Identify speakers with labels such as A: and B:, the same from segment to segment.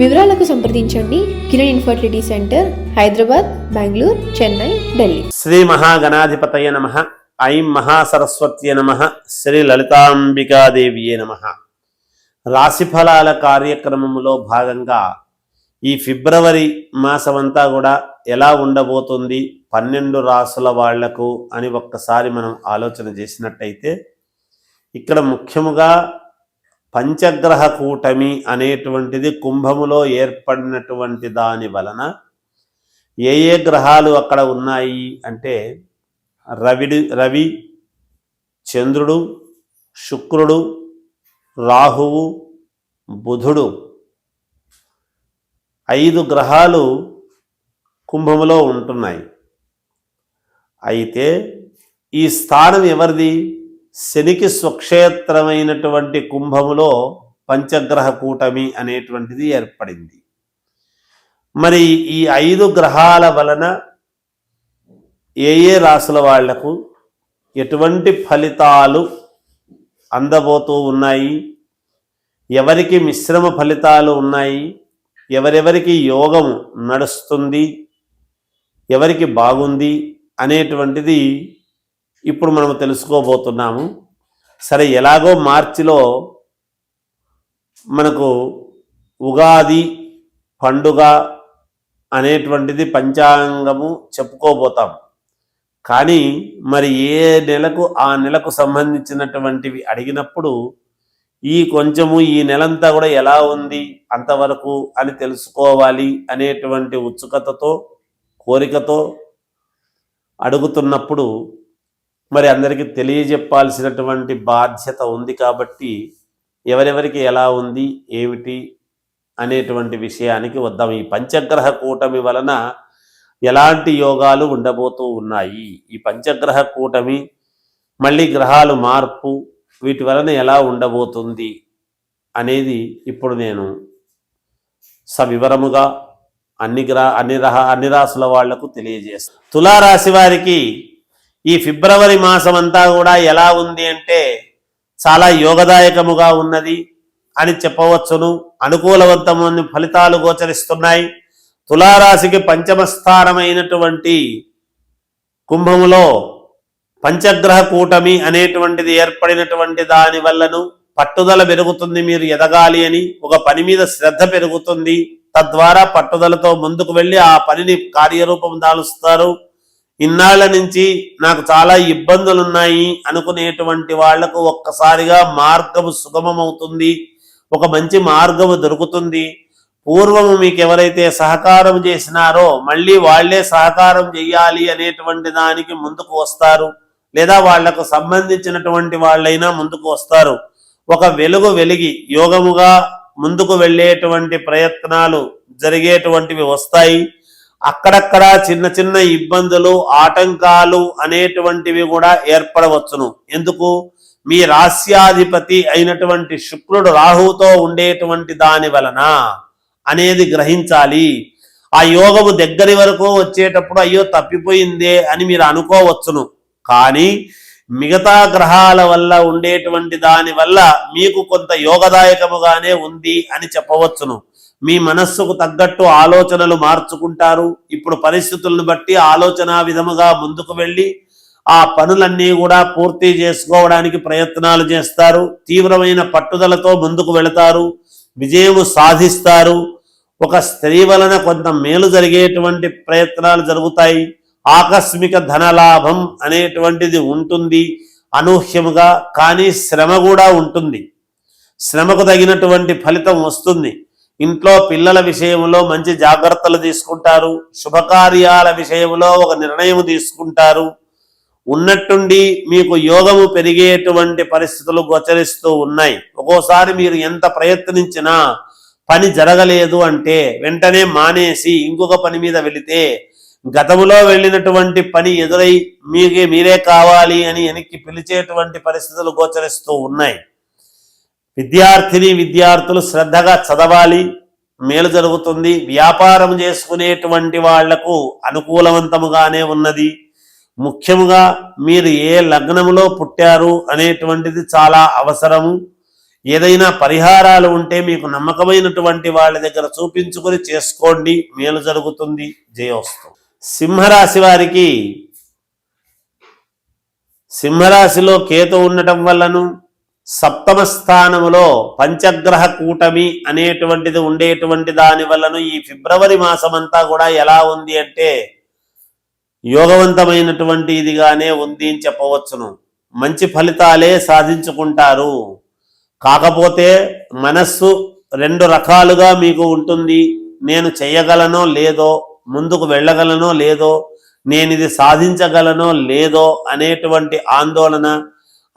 A: వివరాలకు సంప్రదించండి Kiran infertility centre Hyderabad Bengaluru Chennai Delhi.
B: Shri మహాగణాధిపతయ నమ. ఐం మహాసరస్వత్య నమ. శ్రీ లలితాంబికాదేవియే నమ. రాశిఫలాల కార్యక్రమంలో భాగంగా ఈ ఫిబ్రవరి మాసమంతా కూడా ఎలా ఉండబోతుంది పన్నెండు రాసుల వాళ్ళకు అని ఒక్కసారి మనం ఆలోచన చేసినట్టయితే ఇక్కడ ముఖ్యముగా పంచగ్రహ కూటమి అనేటువంటిది కుంభములో ఏర్పడినటువంటి దాని వలన ఏ ఏ గ్రహాలు అక్కడ ఉన్నాయి అంటే రవిడు రవి చంద్రుడు శుక్రుడు రాహువు బుధుడు ఐదు గ్రహాలు కుంభములో ఉంటున్నాయి. అయితే ఈ స్థానం ఎవరిది? శనికి స్వక్షేత్రమైనటువంటి కుంభములో పంచగ్రహ కూటమి అనేటువంటిది ఏర్పడింది. మరి ఈ ఐదు గ్రహాల వలన ఏ ఏ రాసుల వాళ్ళకు ఎటువంటి ఫలితాలు అందబోతూ ఉన్నాయి? ఎవరికి మిశ్రమ ఫలితాలు ఉన్నాయి? ఎవరెవరికి యోగం నడుస్తుంది? ఎవరికి బాగుంది? అనేటువంటిది ఇప్పుడు మనం తెలుసుకోబోతున్నాము. సరే ఎలాగో మార్చిలో మనకు ఉగాది పండుగ అనేటువంటిది పంచాంగము చెప్పుకోబోతాం. కానీ మరి ఏ నెలకు ఆ నెలకు సంబంధించినటువంటివి అడిగినప్పుడు ఈ కొంచెము ఈ నెలంతా కూడా ఎలా ఉంది అంతవరకు అని తెలుసుకోవాలి అనేటువంటి ఉత్సుకతతో కోరికతో అడుగుతున్నప్పుడు మరి అందరికీ తెలియజెప్పాల్సినటువంటి బాధ్యత ఉంది కాబట్టి ఎవరెవరికి ఎలా ఉంది ఏమిటి అనేటువంటి విషయానికి వద్దాం. ఈ పంచగ్రహ కూటమి వలన ఎలాంటి యోగాలు ఉండబోతూ ఉన్నాయి? ఈ పంచగ్రహ కూటమి మళ్ళీ గ్రహాలు మార్పు వీటి వలన ఎలా ఉండబోతుంది అనేది ఇప్పుడు నేను సవివరముగా అన్ని గ్రహ అన్ని రహ అన్ని రాసుల వాళ్ళకు తెలియజేస్తాను తులారాశి వారికి ఈ ఫిబ్రవరి మాసం అంతా కూడా ఎలా ఉంది అంటే చాలా యోగదాయకముగా ఉన్నది అని చెప్పవచ్చును. అనుకూలవంతమైన ఫలితాలు గోచరిస్తున్నాయి. తులారాశికి పంచమ స్థానమైనటువంటి కుంభములో పంచగ్రహ కూటమి అనేటువంటిది ఏర్పడినటువంటి దాని వల్లను పట్టుదల పెరుగుతుంది. మీరు ఎదగాలి అని ఒక పని మీద శ్రద్ధ పెరుగుతుంది. తద్వారా పట్టుదలతో ముందుకు వెళ్ళి ఆ పనిని కార్యరూపం దాలుస్తారు. ఇన్నాళ్ళ నుంచి నాకు చాలా ఇబ్బందులు ఉన్నాయి అనుకునేటువంటి వాళ్ళకు ఒక్కసారిగా మార్గము సుగమమవుతుంది. ఒక మంచి మార్గము దొరుకుతుంది. పూర్వము మీకు ఎవరైతే సహకారం చేసినారో మళ్ళీ వాళ్ళే సహకారం చెయ్యాలి అనేటువంటి దానికి ముందుకు వస్తారు. లేదా వాళ్ళకు సంబంధించినటువంటి వాళ్ళైనా ముందుకు వస్తారు. ఒక వెలుగు వెలిగి యోగముగా ముందుకు వెళ్ళేటువంటి ప్రయత్నాలు జరిగేటువంటివి వస్తాయి. అక్కడక్కడ చిన్న చిన్న ఇబ్బందులు ఆటంకాలు అనేటువంటివి కూడా ఏర్పడవచ్చును. ఎందుకు? మీ రాస్యాధిపతి అయినటువంటి శుక్రుడు రాహుతో ఉండేటువంటి దాని వలన అనేది గ్రహించాలి. ఆ యోగము దగ్గరి వరకు వచ్చేటప్పుడు అయ్యో తప్పిపోయిందే అని మీరు అనుకోవచ్చును. కానీ మిగతా గ్రహాల వల్ల ఉండేటువంటి దాని వల్ల మీకు కొంత యోగదాయకముగానే ఉంది అని చెప్పవచ్చును. మీ మనస్సుకు తగ్గట్టు ఆలోచనలు మార్చుకుంటారు. ఇప్పుడు పరిస్థితులను బట్టి ఆలోచన విధముగా ముందుకు వెళ్ళి ఆ పనులన్నీ కూడా పూర్తి చేసుకోవడానికి ప్రయత్నాలు చేస్తారు. తీవ్రమైన పట్టుదలతో ముందుకు వెళతారు. విజయము సాధిస్తారు. ఒక స్త్రీ వలన కొంత మేలు జరిగేటువంటి ప్రయత్నాలు జరుగుతాయి. ఆకస్మిక ధనలాభం అనేటువంటిది ఉంటుంది అనూహ్యముగా కానీ శ్రమ కూడా ఉంటుంది. శ్రమకు తగినటువంటి ఫలితం వస్తుంది. ఇంట్లో పిల్లల విషయంలో మంచి జాగ్రత్తలు తీసుకుంటారు. శుభకార్యాల విషయంలో ఒక నిర్ణయం తీసుకుంటారు. ఉన్నట్టుండి మీకు యోగము పెరిగేటువంటి పరిస్థితులు గోచరిస్తూ ఉన్నాయి. ఒక్కోసారి మీరు ఎంత ప్రయత్నించినా పని జరగలేదు అంటే వెంటనే మానేసి ఇంకొక పని మీద వెళితే గతములో వెళ్ళినటువంటి పని ఎదురై మీకే మీరే కావాలి అని వెనక్కి పిలిచేటువంటి పరిస్థితులు గోచరిస్తూ ఉన్నాయి. విద్యార్థిని విద్యార్థులు శ్రద్ధగా చదవాలి. మేలు జరుగుతుంది. వ్యాపారం చేసుకునేటువంటి వాళ్ళకు అనుకూలవంతముగానే ఉన్నది. ముఖ్యముగా మీరు ఏ లగ్నములో పుట్టారు అనేటువంటిది చాలా అవసరము. ఏదైనా పరిహారాలు ఉంటే మీకు నమ్మకమైనటువంటి వాళ్ళ దగ్గర చూపించుకొని చేసుకోండి. మేలు జరుగుతుంది. జయోస్తు. సింహరాశి వారికి సింహరాశిలో కేతు ఉండటం వల్లను సప్తమ స్థానములో పంచగ్రహ కూటమి అనేటువంటిది ఉండేటువంటి దాని వల్లను ఈ ఫిబ్రవరి మాసమంతా కూడా ఎలా ఉంది అంటే యోగవంతమైనటువంటి ఇదిగానే ఉంది అని చెప్పవచ్చును. మంచి ఫలితాలే సాధించుకుంటారు. కాకపోతే మనస్సు రెండు రకాలుగా మీకు ఉంటుంది. నేను చేయగలనో లేదో ముందుకు వెళ్ళగలనో లేదో నేను ఇది సాధించగలనో లేదో అనేటువంటి ఆందోళన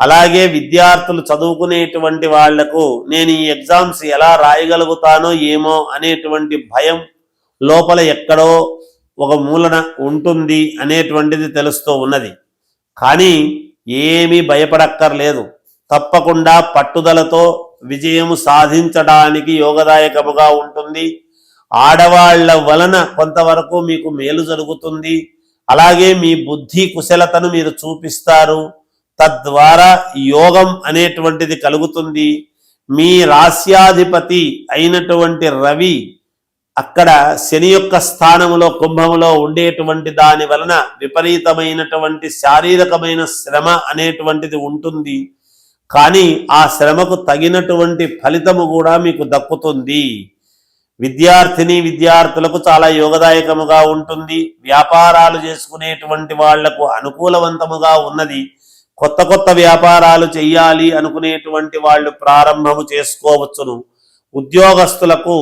B: అలాగే విద్యార్థులు చదువుకునేటువంటి వాళ్ళకు నేను ఈ ఎగ్జామ్స్ ఎలా రాయగలుగుతానో ఏమో అనేటువంటి భయం లోపల ఎక్కడో ఒక మూలన ఉంటుంది అనేటువంటిది తెలుస్తూ ఉన్నది. కానీ ఏమీ భయపడక్కర్లేదు. తప్పకుండా పట్టుదలతో విజయం సాధించడానికి యోగదాయకముగా ఉంటుంది. ఆడవాళ్ళ వలన కొంతవరకు మీకు మేలు జరుగుతుంది. అలాగే మీ బుద్ధి కుశలతను మీరు చూపిస్తారు. తద్వారా యోగం అనేటువంటిది కలుగుతుంది. మీ రాస్యాధిపతి అయినటువంటి రవి అక్కడ శని యొక్క స్థానములో కుంభములో ఉండేటువంటి దాని వలన విపరీతమైనటువంటి శారీరకమైన శ్రమ అనేటువంటిది ఉంటుంది. కానీ ఆ శ్రమకు తగినటువంటి ఫలితము కూడా మీకు దక్కుతుంది. విద్యార్థిని విద్యార్థులకు చాలా యోగదాయకముగా ఉంటుంది. వ్యాపారాలు చేసుకునేటువంటి వాళ్ళకు అనుకూలవంతముగా ఉన్నది. కొత్త కొత్త వ్యాపారాలు చెయ్యాలి అనుకునేటువంటి వాళ్ళు ప్రారంభము చేసుకోవచ్చును. ఉద్యోగస్తులకు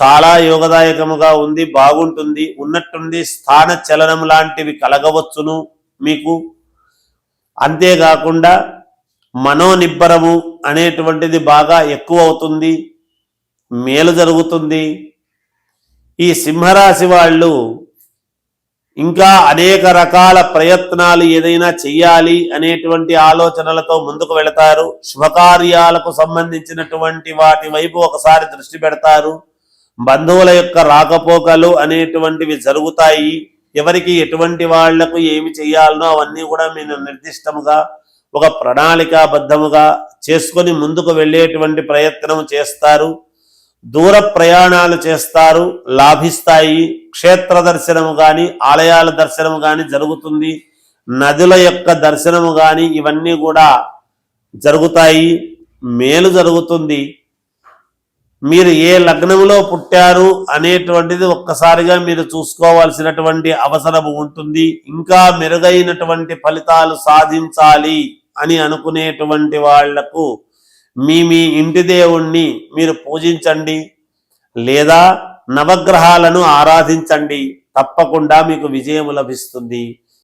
B: చాలా యోగదాయకముగా ఉంది బాగుంటుంది ఉన్నట్టుంది స్థాన చలనం లాంటివి కలగవచ్చును మీకు. అంతేకాకుండా మనోనిబ్బరము అనేటువంటిది బాగా ఎక్కువ అవుతుంది మేలు జరుగుతుంది. ఈ సింహరాశి వాళ్ళు ఇంకా అనేక రకాల ప్రయత్నాలు ఏదైనా చెయ్యాలి అనేటువంటి ఆలోచనలతో ముందుకు వెళతారు. శుభకార్యాలకు సంబంధించినటువంటి వాటి వైపు ఒకసారి దృష్టి పెడతారు. బంధువుల యొక్క రాకపోకలు అనేటువంటివి జరుగుతాయి. ఎవరికి ఎటువంటి వాళ్ళకు ఏమి చేయాలనో అవన్నీ కూడా మీరు నిర్దిష్టముగా ఒక ప్రణాళికాబద్ధముగా చేసుకొని ముందుకు వెళ్ళేటువంటి ప్రయత్నం చేస్తారు. దూర ప్రయాణాలు చేస్తారు లాభిస్తాయి. క్షేత్ర దర్శనము కానీ ఆలయాల దర్శనము కానీ జరుగుతుంది. నదుల యొక్క దర్శనము కానీ ఇవన్నీ కూడా జరుగుతాయి. మేలు జరుగుతుంది. మీరు ఏ లగ్నములో పుట్టారు అనేటువంటిది ఒక్కసారిగా మీరు చూసుకోవాల్సినటువంటి అవసరం ఉంటుంది. ఇంకా మెరుగైనటువంటి ఫలితాలు సాధించాలి అని అనుకునేటువంటి వాళ్ళకు మీ మీ ఇంటి దేవుణ్ణి మీరు పూజించండి. లేదా నవగ్రహాలను ఆరాధించండి. తప్పకుండా మీకు విజయం లభిస్తుంది.